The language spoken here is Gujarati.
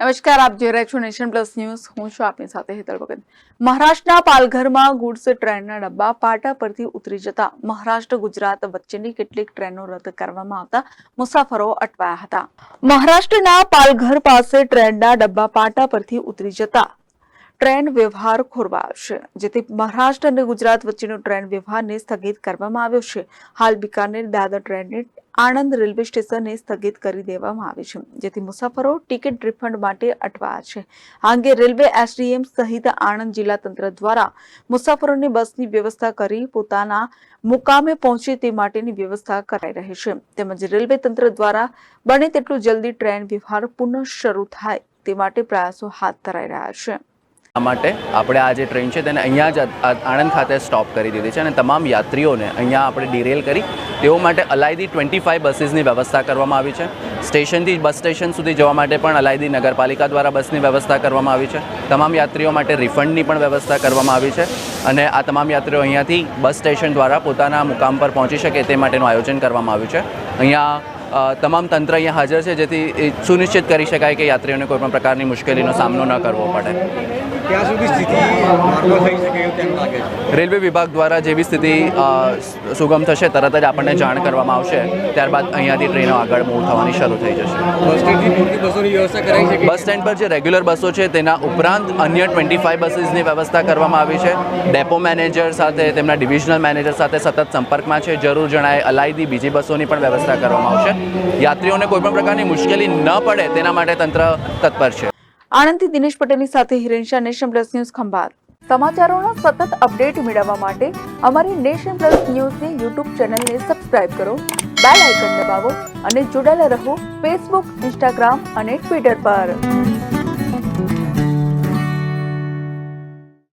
નમસ્કાર, આપ જોઈ રહ્યા છો નેશન પ્લસ ન્યૂઝ. હું છું આપની સાથે હેતલ ભગત. મહારાષ્ટ્રના પાલઘરમાં ગુડ્સ ટ્રેનના ડબ્બા પાટા પરથી ઉતરી જતા મહારાષ્ટ્ર, ગુજરાત વચ્ચેની કેટલીક ટ્રેનો રદ કરવામાં આવતા મુસાફરો અટવાયા હતા. મહારાષ્ટ્રના પાલઘર પાસે ટ્રેનના ડબ્બા પાટા પરથી ઉતરી જતા ટ્રેન વ્યવહાર ખોરવાયો છે. જેથી મહારાષ્ટ્ર અને ગુજરાત વચ્ચેનો ટ્રેન વ્યવહારને સ્થગિત કરવામાં આવ્યો છે. હાલ બિકાનેર, દાદર ટ્રેનને આણંદ રેલવે સ્ટેશને સ્થગિત કરી દેવામાં આવી છે. જેથી મુસાફરો ટિકિટ રિફંડ માટે અટવાયા છે. આ અંગે રેલવે એસડીએમ સહિત આણંદ જિલ્લા તંત્ર દ્વારા મુસાફરોને બસની વ્યવસ્થા કરી પોતાના મુકામે પહોંચે તે માટેની વ્યવસ્થા કરાઈ રહી છે. તેમજ રેલવે તંત્ર દ્વારા બને તેટલું જલ્દી ટ્રેન વ્યવહાર પુનઃ શરૂ થાય તે માટે પ્રયાસો હાથ ધરાઈ રહ્યા છે. આ માટે આપણે આ જે ટ્રેન છે તેને અહીંયા જ આણંદ ખાતે સ્ટોપ કરી દીધી છે અને તમામ યાત્રીઓને અહીંયા આપણે ડિરેલ કરી. તેઓ માટે અલાયદી ટ્વેન્ટી ફાઇવ બસીસની વ્યવસ્થા કરવામાં આવી છે. સ્ટેશનથી બસ સ્ટેશન સુધી જવા માટે પણ અલાયદી નગરપાલિકા દ્વારા બસની વ્યવસ્થા કરવામાં આવી છે. તમામ યાત્રીઓ માટે રિફંડની પણ વ્યવસ્થા કરવામાં આવી છે અને આ તમામ યાત્રીઓ અહીંયાથી બસ સ્ટેશન દ્વારા પોતાના મુકામ પર પહોંચી શકે તે માટેનું આયોજન કરવામાં આવ્યું છે. અહીંયા તમામ તંત્ર અહીંયા હાજર છે જેથી એ સુનિશ્ચિત કરી શકાય કે યાત્રીઓને કોઈ પણ પ્રકારની મુશ્કેલીનો સામનો ન કરવો પડે. રેલવે વિભાગ દ્વારા જેવી સ્થિતિ સુગમ થશે તરત જ આપણને જાણ કરવામાં આવશે. ત્યારબાદ અહીંયાથી ટ્રેનો આગળ મૂવ થવાની શરૂ થઈ જશે. બસ સ્ટેન્ડ પર જે રેગ્યુલર બસો છે તેના ઉપરાંત અન્ય ટ્વેન્ટી ફાઇવ બસીસની વ્યવસ્થા કરવામાં આવી છે. ડેપો મેનેજર સાથે તેમના ડિવિઝનલ મેનેજર સાથે સતત સંપર્કમાં છે. જરૂર જણાય અલાયદી બીજી બસોની પણ વ્યવસ્થા કરવામાં આવશે. યાત્રીઓને કોઈ પણ પ્રકારની મુશ્કેલી ન પડે તેના માટે તંત્ર તત્પર છે. આણંદથી દિનેશ પટેલની સાથે Hiren nation plus news Khambhat. સમાચારોના સતત અપડેટ મેળવવા માટે અમારી નેશન પ્લસ ન્યૂઝની યુટ્યુબ ચેનલને સબસ્ક્રાઇબ કરો, બેલ આઇકન દબાવો અને જોડાયેલા રહો ફેસબુક, ઇન્સ્ટાગ્રામ અને ટ્વિટર પર.